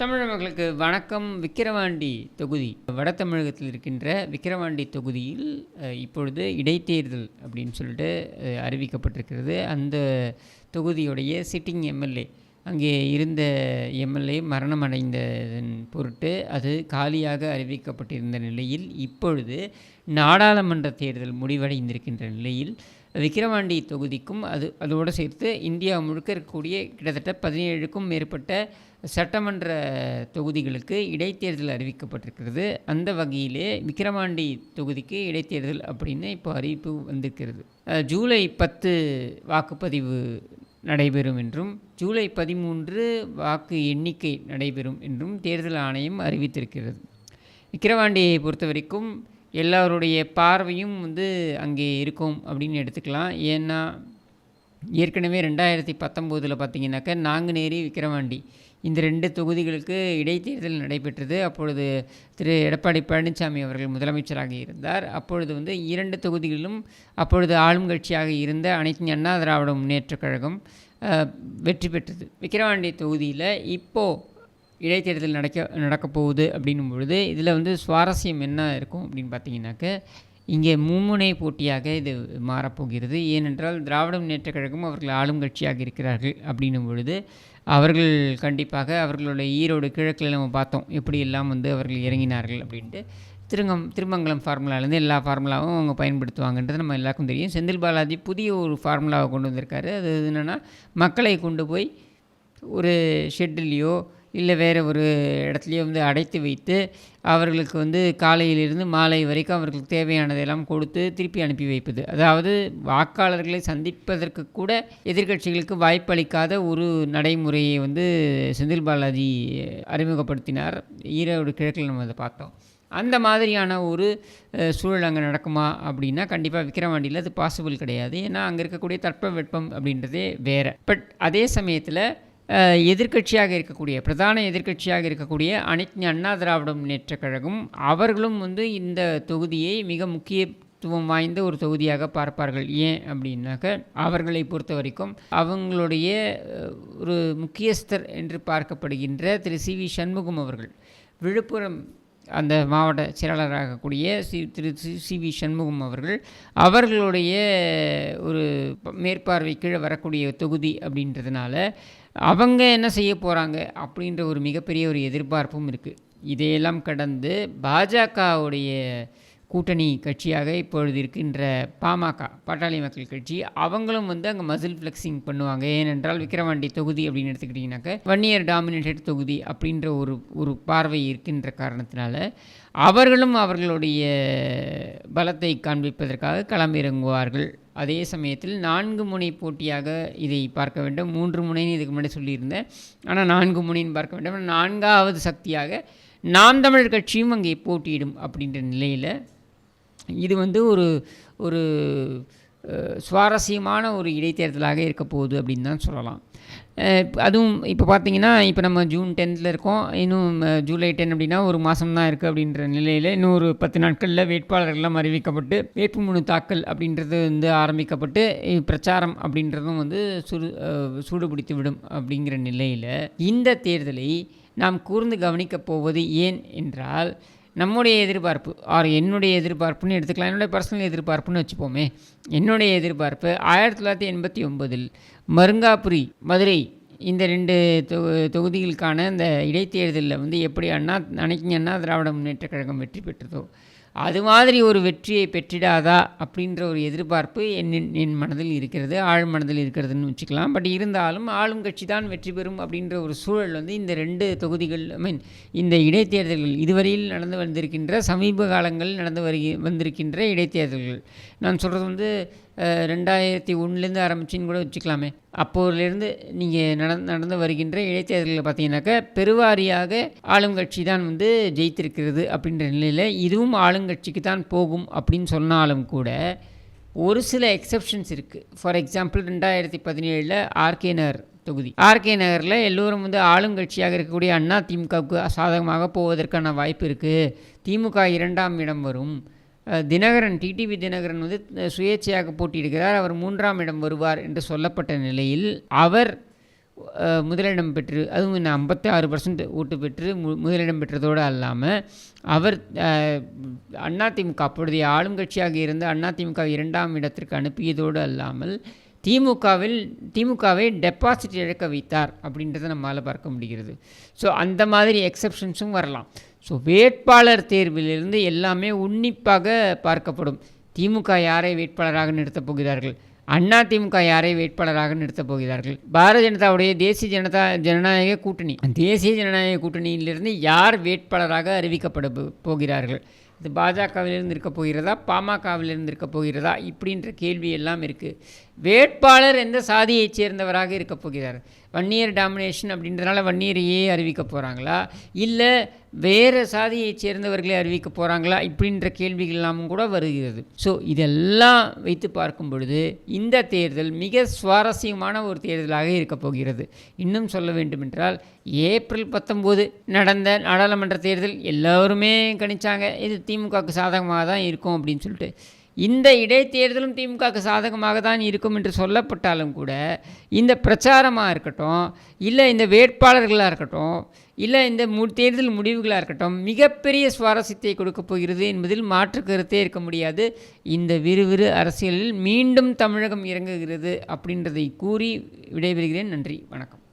தமிழர்களுக்கு வணக்கம். விக்கிரவாண்டி தொகுதி வட தமிழகத்தில் இருக்கின்ற விக்கிரவாண்டி தொகுதியில் இப்பொழுது இடைத்தேர்தல் அப்படின்னு சொல்லிட்டு அறிவிக்கப்பட்டிருக்கிறது. அந்த தொகுதியுடைய சிட்டிங் எம்எல்ஏ அங்கே இருந்த எம்எல்ஏ மரணம் அடைந்ததன் பொருட்டு அது காலியாக அறிவிக்கப்பட்டிருந்த நிலையில் இப்பொழுது நாடாளுமன்ற தேர்தல் முடிவடைந்திருக்கின்ற நிலையில் விக்கிரவாண்டி தொகுதிக்கும் அது அதோடு சேர்த்து இந்தியா முழுக்க இருக்கக்கூடிய கிட்டத்தட்ட பதினேழுக்கும் மேற்பட்ட சட்டமன்ற தொகுதிகளுக்கு இடைத்தேர்தல் அறிவிக்கப்பட்டிருக்கிறது. அந்த வகையிலே விக்கிரவாண்டி தொகுதிக்கு இடைத்தேர்தல் அப்படின்னு இப்போ அறிவிப்பு வந்திருக்கிறது. ஜூலை பத்து வாக்குப்பதிவு நடைபெறும் என்றும் ஜூலை பதிமூன்று வாக்கு எண்ணிக்கை நடைபெறும் என்றும் தேர்தல் ஆணையம் அறிவித்திருக்கிறது. விக்கிரவாண்டியை பொறுத்த வரைக்கும் எல்லாருடைய பார்வையும் வந்து அங்கே இருக்கும் அப்படின்னு எடுத்துக்கலாம். ஏன்னா ஏற்கனவே ரெண்டாயிரத்தி பத்தொம்போதில் பார்த்தீங்கன்னாக்கா நாங்குநேரி விக்கிரவாண்டி இந்த ரெண்டு தொகுதிகளுக்கு இடைத்தேர்தல் நடைபெற்றது. அப்பொழுது திரு எடப்பாடி பழனிசாமி அவர்கள் முதலமைச்சராக இருந்தார். அப்பொழுது வந்து இரண்டு தொகுதிகளிலும் அப்பொழுது ஆளும் கட்சியாக இருந்த அனைத்து அண்ணா திராவிட முன்னேற்றக் கழகம் வெற்றி பெற்றது. விக்கிரவாண்டி தொகுதியில் இப்போது இடைத்தேர்தல் நடக்க நடக்கப்போகுது அப்படின்னும் பொழுது இதில் வந்து சுவாரஸ்யம் என்ன இருக்கும் அப்படின்னு பார்த்தீங்கன்னாக்க இங்கே மும்முனை போட்டியாக இது மாறப்போகிறது. ஏனென்றால் திராவிட முன்னேற்ற கழகம் அவர்கள் ஆளும் கட்சியாக இருக்கிறார்கள் அப்படின்னும் பொழுது அவர்கள் கண்டிப்பாக அவர்களுடைய ஈரோடு கிழக்கில் நம்ம பார்த்தோம். எப்படி எல்லாம் வந்து அவர்கள் இறங்கினார்கள் அப்படின்ட்டு திருங்கம் திருமங்கலம் ஃபார்முலாலேருந்து எல்லா ஃபார்முலாவும் அவங்க பயன்படுத்துவாங்கன்றது நம்ம எல்லாருக்கும் தெரியும். செந்தில் பாலாஜி புதிய ஒரு ஃபார்முலாவை கொண்டு வந்திருக்காரு. அது என்னென்னா மக்களை கொண்டு போய் ஒரு ஷெட்டுலேயோ இல்லை வேறு ஒரு இடத்துலையோ வந்து அடைத்து வைத்து அவர்களுக்கு வந்து காலையிலிருந்து மாலை வரைக்கும் அவர்களுக்கு தேவையானதெல்லாம் கொடுத்து திருப்பி அனுப்பி வைப்பது. அதாவது வாக்காளர்களை சந்திப்பதற்கு கூட எதிர்க்கட்சிகளுக்கு வாய்ப்பளிக்காத ஒரு நடைமுறையை வந்து செந்தில் பாலாஜி அறிமுகப்படுத்தினார். ஈரோடு கிழக்கில் நம்ம அதை பார்த்தோம். அந்த மாதிரியான ஒரு சூழல் அங்கே நடக்குமா அப்படின்னா கண்டிப்பாக விக்கிரவாண்டியில் அது பாசிபிள் கிடையாது. ஏன்னா அங்கே இருக்கக்கூடிய தட்பவெட்பம் அப்படின்றதே வேறு. பட் அதே சமயத்தில் எதிர்கட்சியாக எதிர்க்கட்சியாக இருக்கக்கூடிய பிரதான எதிர்க்கட்சியாக இருக்கக்கூடிய அனைத்து அண்ணா திராவிட முன்னேற்றக் கழகம் அவர்களும் வந்து இந்த தொகுதியை மிக முக்கியத்துவம் வாய்ந்த ஒரு தொகுதியாக பார்ப்பார்கள். ஏன் அப்படின்னாக்க அவர்களை பொறுத்த வரைக்கும் அவங்களுடைய ஒரு முக்கியஸ்தர் என்று பார்க்கப்படுகின்ற திரு சி வி சண்முகம் அவர்கள் விழுப்புரம் அந்த மாவட்ட செயலாளராகக்கூடிய C Thiru C V Shanmugam அவர்கள் அவர்களுடைய ஒரு மேற்பார்வை கீழே வரக்கூடிய தொகுதி அப்படின்றதுனால அவங்க என்ன செய்ய போகிறாங்க அப்படின்ற ஒரு மிகப்பெரிய ஒரு எதிர்பார்ப்பும் இருக்குது இதையெல்லாம் கடந்து பாஜகவுடைய கூட்டணி கட்சியாக இப்பொழுது இருக்கின்ற பாமக பாட்டாளி மக்கள் கட்சி அவங்களும் வந்து அங்கே மசில் ஃப்ளெக்ஸிங் பண்ணுவாங்க. ஏனென்றால் விக்கிரவாண்டி தொகுதி அப்படின்னு எடுத்துக்கிட்டிங்கனாக்க வன்னியர் டாமினேட்டட் தொகுதி அப்படின்ற ஒரு ஒரு பார்வை இருக்கின்ற காரணத்தினால அவர்களும் அவர்களுடைய பலத்தை காண்பிப்பதற்காக களமிறங்குவார்கள். அதே சமயத்தில் நான்கு முனை போட்டியாக இதை பார்க்க வேண்டும். மூன்று முனைன்னு இதுக்கு முன்னாடி சொல்லியிருந்தேன். ஆனால் நான்கு முனைன்னு பார்க்க வேண்டும். நான்காவது சக்தியாக நாம் தமிழர் கட்சியும் அங்கே போட்டியிடும் அப்படின்ற நிலையில் இது வந்து ஒரு ஒரு சுவாரஸ்யமான ஒரு இடைத்தேர்தலாக இருக்க போகுது அப்படின்னு தான் சொல்லலாம். அதுவும் இப்போ பார்த்தீங்கன்னா இப்போ நம்ம ஜூன் டென்த்தில் இருக்கோம். இன்னும் ஜூலை டென் அப்படின்னா ஒரு மாதம் தான் இருக்குது அப்படின்ற நிலையில் இன்னும் ஒரு பத்து நாட்களில் வேட்பாளர்கள்லாம் அறிவிக்கப்பட்டு வேட்புமனு தாக்கல் அப்படின்றது வந்து ஆரம்பிக்கப்பட்டு பிரச்சாரம் அப்படின்றதும் வந்து சுடு சூடுபிடித்து விடும் அப்படிங்கிற நிலையில் இந்த தேர்தலை நாம் கூர்ந்து கவனிக்கப் போவது ஏன் என்றால் நம்முடைய எதிர்பார்ப்பு ஆர் என்னுடைய எதிர்பார்ப்புன்னு எடுத்துக்கலாம். என்னுடைய பர்சனல் எதிர்பார்ப்புன்னு வச்சுப்போமே. என்னுடைய எதிர்பார்ப்பு ஆயிரத்தி தொள்ளாயிரத்தி எண்பத்தி ஒம்பதில் மருங்காபுரி மதுரை இந்த ரெண்டு தொகு தொகுதிகளுக்கான இந்த இடைத்தேர்தலில் வந்து எப்படி அண்ணா அன்னைக்கு அண்ணா திராவிட முன்னேற்ற கழகம் வெற்றி பெற்றதோ அது மாதிரி ஒரு வெற்றியை பெற்றிடாதா அப்படின்ற ஒரு எதிர்பார்ப்பு என் என் மனதில் இருக்கிறது ஆழ் மனதில் இருக்கிறதுன்னு வச்சுக்கலாம். பட் இருந்தாலும் ஆளும் கட்சி தான் வெற்றி பெறும் அப்படின்ற ஒரு சூழல் வந்து இந்த ரெண்டு தொகுதிகள் ஐ மீன் இந்த இடைத்தேர்தல்கள் இதுவரையில் நடந்து வந்திருக்கின்ற சமீப காலங்களில் நடந்து வருகி வந்திருக்கின்ற இடைத்தேர்தல்கள். நான் சொல்கிறது வந்து ரெண்டாயிரத்தி ஒன்றுலேருந்து ஆரம்பிச்சின்னு கூட வச்சுக்கலாமே. அப்போதுலேருந்து நீங்கள் நடந்து நடந்து வருகின்ற இடைத்தேர்தலில் பார்த்தீங்கன்னாக்கா பெருவாரியாக ஆளுங்கட்சி தான் வந்து ஜெயித்திருக்கிறது அப்படின்ற நிலையில் இதுவும் ஆளுங்கட்சிக்கு தான் போகும் அப்படின்னு சொன்னாலும் கூட ஒரு சில எக்ஸப்ஷன்ஸ் இருக்குது ஃபார் எக்ஸாம்பிள் ரெண்டாயிரத்தி பதினேழில் ஆர்கே நகர் தொகுதி. ஆர்கே நகரில் எல்லோரும் வந்து ஆளுங்கட்சியாக இருக்கக்கூடிய அண்ணா திமுகவுக்கு சாதகமாக போவதற்கான வாய்ப்பு இருக்குது திமுக இரண்டாம் இடம் வரும். தினகரன் டிடிவி தினகரன் வந்து சுயேட்சையாக போட்டியிடுகிறார். அவர் மூன்றாம் இடம் வருவார் என்று சொல்லப்பட்ட நிலையில் அவர் முதலிடம் பெற்று அதுவும் இன்னும் ஐம்பத்தி ஆறு பர்சன்ட் ஓட்டு பெற்று மு முதலிடம் பெற்றதோடு அல்லாமல் அவர் அதிமுக அப்பொழுதைய ஆளும் கட்சியாக இருந்த அதிமுக இரண்டாம் இடத்திற்கு அனுப்பியதோடு அல்லாமல் திமுகவில் திமுகவை டெபாசிட் இழக்க வைத்தார் அப்படின்றத நம்மளால் பார்க்க முடிகிறது. ஸோ அந்த மாதிரி எக்ஸப்ஷன்ஸும் வரலாம். ஸோ வேட்பாளர் தேர்விலிருந்து எல்லாமே உன்னிப்பாக பார்க்கப்படும். திமுக யாரை வேட்பாளராக நிறுத்தப் போகிறார்கள்? அண்ணா திமுக யாரை வேட்பாளராக நிறுத்தப் போகிறார்கள்? பாரதிய ஜனதாவுடைய தேசிய ஜனதா ஜனநாயக கூட்டணி. தேசிய ஜனநாயக கூட்டணியிலிருந்து யார் வேட்பாளராக அறிவிக்கப்பட போகிறார்கள்? இது பாஜகவிலிருந்து இருக்க போகிறதா? பாமகவிலிருந்து இருக்க போகிறதா? இப்படின்ற கேள்வி எல்லாம் இருக்குது வேட்பாளர் எந்த சாதியைச் சேர்ந்தவராக இருக்கப் போகிறார்? வன்னியர் டாமினேஷன் அப்படின்றதுனால வன்னியரையே அறிவிக்க போகிறாங்களா இல்லை வேறு சாதியைச் சேர்ந்தவர்களை அறிவிக்க போகிறாங்களா இப்படின்ற கேள்விகள் எல்லாமும் கூட வருகிறது. ஸோ இதெல்லாம் வைத்து பார்க்கும் பொழுது இந்த தேர்தல் மிக சுவாரஸ்யமான ஒரு தேர்தலாக இருக்கப் போகிறது. இன்னும் சொல்ல வேண்டுமென்றால் ஏப்ரல் பத்தொம்போது நடந்த நாடாளுமன்ற தேர்தல் எல்லோருமே கணிச்சாங்க. இது திமுகவுக்கு சாதகமாக தான் இருக்கும் அப்படின்னு சொல்லிட்டு இந்த இடைத்தேர்தலும் திமுகவுக்கு சாதகமாக தான் இருக்கும் என்று சொல்லப்பட்டாலும் கூட இந்த பிரச்சாரமாக இருக்கட்டும் இல்லை இந்த வேட்பாளர்களாக இருக்கட்டும் இல்லை இந்த மு தேர்தல் முடிவுகளாக இருக்கட்டும் மிகப்பெரிய சுவாரஸ்யத்தை கொடுக்கப் போகிறது என்பதில் மாற்று கருத்தே இருக்க முடியாது. இந்த விறுவிறு அரசியலில் மீண்டும் தமிழகம் இறங்குகிறது அப்படின்றதை கூறி விடைபெறுகிறேன். நன்றி. வணக்கம்.